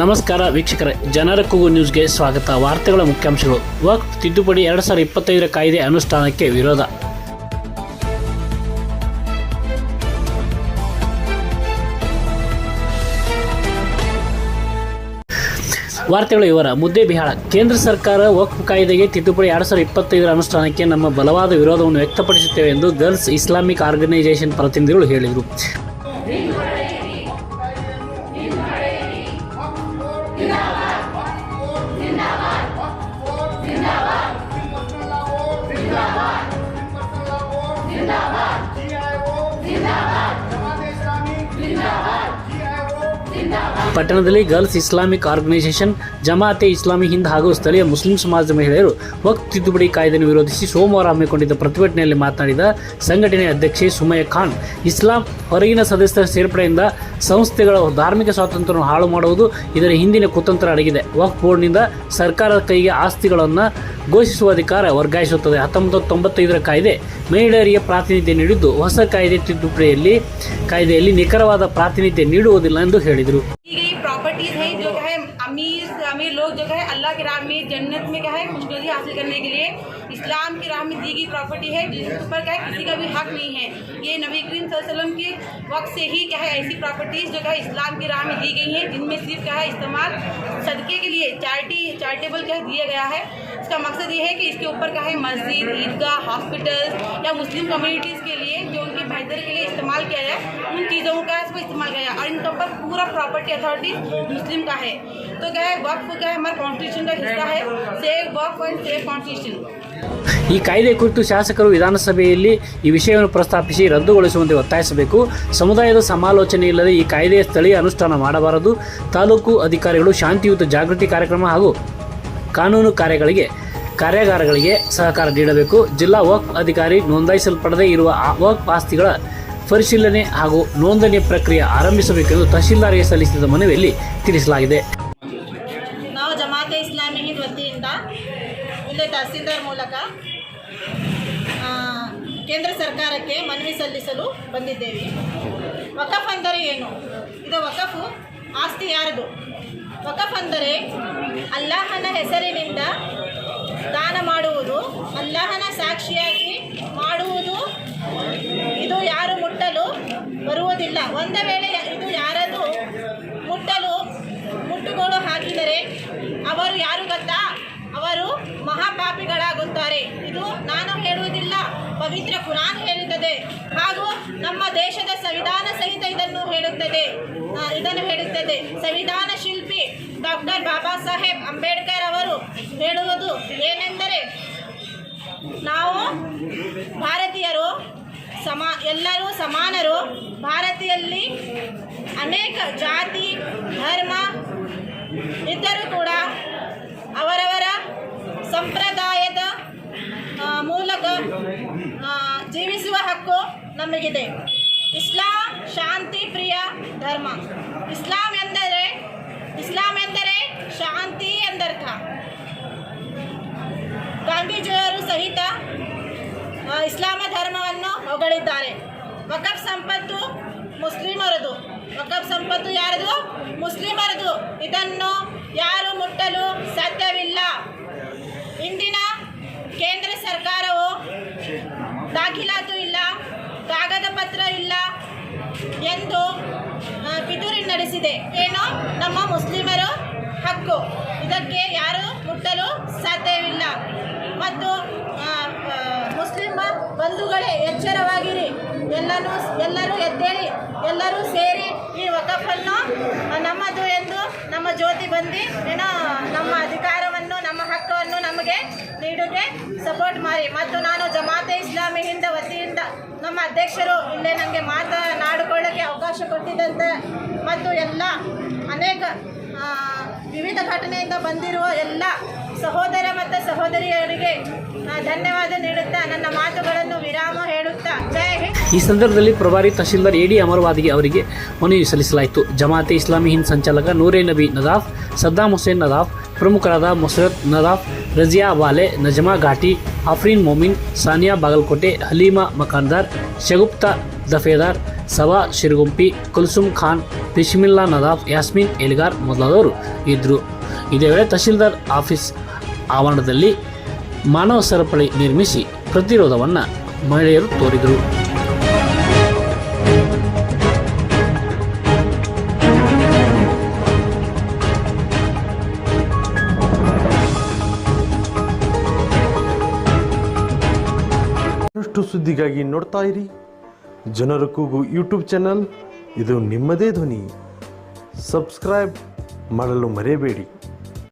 ನಮಸ್ಕಾರ ವೀಕ್ಷಕರೇ, ಜನರ ಕೂಗು ನ್ಯೂಸ್ಗೆ ಸ್ವಾಗತ. ವಾರ್ತೆಗಳ ಮುಖ್ಯಾಂಶಗಳು. ವಕ್ಫ್ ತಿದ್ದುಪಡಿ ಎರಡು ಸಾವಿರದ ಇಪ್ಪತ್ತೈದರ ಕಾಯ್ದೆ ಅನುಷ್ಠಾನಕ್ಕೆ ವಿರೋಧ. ವಾರ್ತೆಗಳ ವಿವರ. ಮುದ್ದೆ ಬಿಹಾಳ. ಕೇಂದ್ರ ಸರ್ಕಾರ ವಕ್ಫ್ ಕಾಯ್ದೆಗೆ ತಿದ್ದುಪಡಿ ಎರಡು ಸಾವಿರದ ಇಪ್ಪತ್ತೈದರ ಅನುಷ್ಠಾನಕ್ಕೆ ನಮ್ಮ ಬಲವಾದ ವಿರೋಧವನ್ನು ವ್ಯಕ್ತಪಡಿಸುತ್ತೇವೆ ಎಂದು ಗರ್ಲ್ಸ್ ಇಸ್ಲಾಮಿಕ್ ಆರ್ಗನೈಸೇಷನ್ ಪ್ರತಿನಿಧಿಗಳು ಹೇಳಿದರು. ಪಟ್ಟಣದಲ್ಲಿ girls Islamic organisation, Jamaat-e Islami Hind ಹಾಗೂ ಸ್ಥಳೀಯ ಮುಸ್ಲಿಂ ಸಮಾಜದ ಮಹಿಳೆಯರು ವಕ್ ತಿದ್ದುಪಡಿ ಕಾಯ್ದೆಯನ್ನು ವಿರೋಧಿಸಿ ಸೋಮವಾರ ಹಮ್ಮಿಕೊಂಡಿದ್ದ ಪ್ರತಿಭಟನೆಯಲ್ಲಿ ಮಾತನಾಡಿದ ಸಂಘಟನೆಯ ಅಧ್ಯಕ್ಷೆ ಸುಮಯ ಖಾನ್, ಇಸ್ಲಾಂ ಹೊರಗಿನ ಸದಸ್ಯರ ಸೇರ್ಪಡೆಯಿಂದ ಸಂಸ್ಥೆಗಳ ಧಾರ್ಮಿಕ ಸ್ವಾತಂತ್ರ್ಯವನ್ನು ಹಾಳು ಮಾಡುವುದು ಇದರ ಹಿಂದಿನ ಕುತಂತ್ರ ಅಡಗಿದೆ. ವಕ್ ಬೋರ್ಡ್ನಿಂದ ಸರ್ಕಾರದ ಕೈಗೆ ಆಸ್ತಿಗಳನ್ನು ಘೋಷಿಸುವ ಅಧಿಕಾರ ವರ್ಗಾಯಿಸುತ್ತದೆ. ಹತ್ತೊಂಬತ್ತು ತೊಂಬತ್ತೈದರ ಕಾಯ್ದೆ ಮಹಿಳೆಯರಿಗೆ ಪ್ರಾತಿನಿಧ್ಯ ನೀಡಿದ್ದು, ಹೊಸ ಕಾಯ್ದೆ ತಿದ್ದುಪಡಿಯಲ್ಲಿ ಕಾಯ್ದೆಯಲ್ಲಿ ನಿಖರವಾದ ಪ್ರಾತಿನಿಧ್ಯ ನೀಡುವುದಿಲ್ಲ ಎಂದು ಹೇಳಿದರು. जन्नत में क्या है खुशनुदी हासिल करने के लिए इस्लाम की राह में दी गई प्रॉपर्टी है, जिसके ऊपर क्या है, किसी का भी हक नहीं है। ये नबी करीम वसल्लम के वक्त से ही क्या है, ऐसी प्रॉपर्टीज़ जो क्या है, इस्लाम की राह में दी गई हैं, जिनमें सिर्फ़ क्या है, इस्तेमाल सदक़े के लिए चैरिटी चैरिटेबल क्या दिया गया है। इसका मकसद ये है कि इसके ऊपर क्या है, मस्जिद, ईदगाह हॉस्पिटल या मुस्लिम कम्युनिटीज़ के लिए जो उनके बेहतर के लिए इस्तेमाल किया जाए उन चीज़ों का इसको इस्तेमाल किया जाए और इनके ऊपर पूरा प्रॉपर्टी अथॉरिटी मुस्लिम का है तो क्या है वक्फ क्या है हमारे कॉन्स्टिट्यूशन का हिस्सा है save Waqf and save constitution ಈ ಕಾಯ್ದೆ ಕುರಿತು ಶಾಸಕರು ವಿಧಾನಸಭೆಯಲ್ಲಿ ಈ ವಿಷಯವನ್ನು ಪ್ರಸ್ತಾಪಿಸಿ ರದ್ದುಗೊಳಿಸುವಂತೆ ಒತ್ತಾಯಿಸಬೇಕು ಸಮುದಾಯದ ಸಮಾಲೋಚನೆ ಇಲ್ಲದೆ ಈ ಕಾಯ್ದೆಯ ಸ್ಥಳೀಯ ಅನುಷ್ಠಾನ ಮಾಡಬಾರದು ತಾಲೂಕು ಅಧಿಕಾರಿಗಳು ಶಾಂತಿಯುತ ಜಾಗೃತಿ ಕಾರ್ಯಕ್ರಮ ಹಾಗೂ ಕಾನೂನು ಕಾರ್ಯಗಳಿಗೆ ಕಾರ್ಯಾಗಾರಗಳಿಗೆ ಸಹಕಾರ ನೀಡಬೇಕು. ಜಿಲ್ಲಾ ವಕ್ಫ್ ಅಧಿಕಾರಿ ನೋಂದಾಯಿಸಲ್ಪಡದೇ ಇರುವ ಆ ವಕ್ಫ್ ಆಸ್ತಿಗಳ ಪರಿಶೀಲನೆ ಹಾಗೂ ನೋಂದಣಿ ಪ್ರಕ್ರಿಯೆ ಆರಂಭಿಸಬೇಕೆಂದು ತಹಶೀಲ್ದಾರ್ಗೆ ಸಲ್ಲಿಸಿದ ಮನವಿಯಲ್ಲಿ ತಿಳಿಸಲಾಗಿದೆ. ನಾವು ಜಮಾತೆ ಇಸ್ಲಾಮಿ ವತಿಯಿಂದ ಇಲ್ಲೇ ತಹಸೀಲ್ದಾರ್ ಮೂಲಕ ಕೇಂದ್ರ ಸರ್ಕಾರಕ್ಕೆ ಮನವಿ ಸಲ್ಲಿಸಲು ಬಂದಿದ್ದೇವೆ. ವಕಫ್ ಅಂದರೆ ಏನು? ಇದು ವಕಫು, ಆಸ್ತಿ ಯಾರದು? ವಕಫ್ ಅಂದರೆ ಅಲ್ಲಾಹನ ಹೆಸರಿನಿಂದ ದಾನ ಮಾಡುವುದು, ಅಲ್ಲಾಹನ ಸಾಕ್ಷಿಯಾಗಿ ಮಾಡುವುದು, ಇದು ಯಾರು ಮುಟ್ಟಲು ಬರುವುದಿಲ್ಲ. ಒಂದು ವೇಳೆ ಇದು ಯಾರದು ಮುಟ್ಟಲು ಮುಟ್ಟುಗೋಲು ಹಾಕಿದರೆ ಅವರು ಯಾರು ಗೊತ್ತಾ ಅವರು ಮಹಾಪಾಪಿಗಳಾಗುತ್ತಾರೆ. ಇದು ನಾನು ಹೇಳುವುದಿಲ್ಲ, ಪವಿತ್ರ ಕುರಾನ್ ಹೇಳುತ್ತದೆ. ಹಾಗೂ ನಮ್ಮ ದೇಶದ ಸಂವಿಧಾನ ಸಹಿತ ಇದನ್ನು ಹೇಳುತ್ತದೆ. ಇದನ್ನು ಹೇಳುತ್ತದೆ. ಸಂವಿಧಾನ ಶಿಲ್ಪಿ ಹೇಳುವುದು ಏನೆಂದರೆ ನಾವು ಭಾರತೀಯರು, ಸಮ, ಎಲ್ಲರೂ ಸಮಾನರು. ಭಾರತೀಯಲ್ಲಿ ಅನೇಕ ಜಾತಿ, ಧರ್ಮ ಇದ್ದರೂ ಕೂಡ ಅವರವರ ಸಂಪ್ರದಾಯದ ಮೂಲಕ ಜೀವಿಸುವ ಹಕ್ಕು ನಮಗಿದೆ. ಇಸ್ಲಾಂ ಶಾಂತಿ ಪ್ರಿಯ ಧರ್ಮ. ಇಸ್ಲಾಂ ಎಂದರೆ ಇಸ್ಲಾಂ ಎಂದರೆ ಶಾಂತಿ ಎಂದರ್ಥ. ಇಸ್ಲಾಮ ಧರ್ಮವನ್ನು ಹೊಗಳಿದ್ದಾರೆ. ವಕಫ್ ಸಂಪತ್ತು ಮುಸ್ಲಿಮರದು. ವಕಫ್ ಸಂಪತ್ತು ಯಾರದು? ಮುಸ್ಲಿಮರದು. ಇದನ್ನು ಯಾರು ಮುಟ್ಟಲು ಸಾಧ್ಯವಿಲ್ಲ. ಇಂದಿನ ಕೇಂದ್ರ ಸರ್ಕಾರವು ದಾಖಲಾತು ಇಲ್ಲ, ಕಾಗದ ಪತ್ರ ಇಲ್ಲ ಎಂದು ಪಿತೂರಿ ನಡೆಸಿದೆ. ಏನು? ನಮ್ಮ ಮುಸ್ಲಿಮರು ಹಕ್ಕು. ಇದಕ್ಕೆ ಯಾರು ಮುಟ್ಟಲು ಸಾಧ್ಯವಿಲ್ಲ. ಮತ್ತು ಬಂಧುಗಳೇ, ಎಚ್ಚರವಾಗಿರಿ. ಎಲ್ಲರೂ ಎಲ್ಲರೂ ಎದ್ದೇಳಿ, ಎಲ್ಲರೂ ಸೇರಿ ಈ ವಕಫನ್ನು ನಮ್ಮದು ಎಂದು ನಮ್ಮ ಜ್ಯೋತಿ ಬಂದು, ಏನೋ ನಮ್ಮ ಅಧಿಕಾರವನ್ನು, ನಮ್ಮ ಹಕ್ಕವನ್ನು ನಮಗೆ ನೀಡೋಕೆ ಸಪೋರ್ಟ್ ಮಾಡಿ. ಮತ್ತು ನಾನು ಜಮಾತೆ ಇಸ್ಲಾಮಿ ಹಿಂದ ವತಿಯಿಂದ ನಮ್ಮ ಅಧ್ಯಕ್ಷರು ಇಲ್ಲೇ ನನಗೆ ಮಾತನಾಡಿಕೊಳ್ಳೋಕ್ಕೆ ಅವಕಾಶ ಕೊಟ್ಟಿದ್ದಂತೆ. ಮತ್ತು ಎಲ್ಲ ಅನೇಕ ವಿವಿಧ ಘಟನೆಯಿಂದ ಬಂದಿರುವ ಎಲ್ಲ ಸಹೋದರ ಮತ್ತು ಸಹೋದರಿಯರಿಗೆ ಧನ್ಯವಾದ ನೀಡುತ್ತಾ ನನ್ನ ಮಾತುಗಳನ್ನು ವಿರಾಮ ಹೇಳುತ್ತಾ. ಜಯ ಈ ಸಂದರ್ಭದಲ್ಲಿ ಪ್ರಭಾರಿ ತಹಶೀಲ್ದಾರ್ ಎಡಿ ಅಮರವಾದಿಗೆ ಅವರಿಗೆ ಮನವಿ ಸಲ್ಲಿಸಲಾಯಿತು. ಜಮಾತೆ ಇಸ್ಲಾಮಿ ಹಿಂದ್ ಸಂಚಾಲಕ ನೂರೇ ನಬಿ ನದಾಫ್, ಸದ್ದಾಂ ಹುಸೇನ್ ನದಾಫ್, ಪ್ರಮುಖರಾದ ಮುಸರತ್ ನದಾಫ್, ರಜಿಯಾ ವಾಲೆ, ನಜಮಾ ಘಾಟಿ, ಆಫ್ರೀನ್ ಮೊಮಿನ್, ಸಾನಿಯಾ ಬಾಗಲಕೋಟೆ, ಹಲೀಮಾ ಮಕಾನ್ದಾರ್ ಶಗುಪ್ತಾ ದಫೇದಾರ್, ಸವಾ ಶಿರಗುಂಪಿ, ಕುಲ್ಸುಮ್ ಖಾನ್, ಬಿಸ್ಮಿಲ್ಲಾ ನದಾಫ್, ಯಾಸ್ಮಿನ್ ಎಲ್ಗಾರ್ ಮೊದಲಾದವರು ಇದ್ದರು. ಇದೇ ವೇಳೆ ತಹಶೀಲ್ದಾರ್ ಆಫೀಸ್ ಆವರಣದಲ್ಲಿ ಮಾನವ ಸರಪಳಿ ನಿರ್ಮಿಸಿ ಪ್ರತಿರೋಧವನ್ನು ಮಹಿಳೆಯರು ತೋರಿದರು. ಸುದ್ದಿಗಾಗಿ ನೋಡ್ತಾ ಇರಿ. ಜನರ ಕೂಗು ಯೂಟ್ಯೂಬ್ ಚಾನಲ್. ಇದು ನಿಮ್ಮದೇ ಧ್ವನಿ. ಸಬ್ಸ್ಕ್ರೈಬ್ ಮಾಡಲು ಮರೆಯಬೇಡಿ.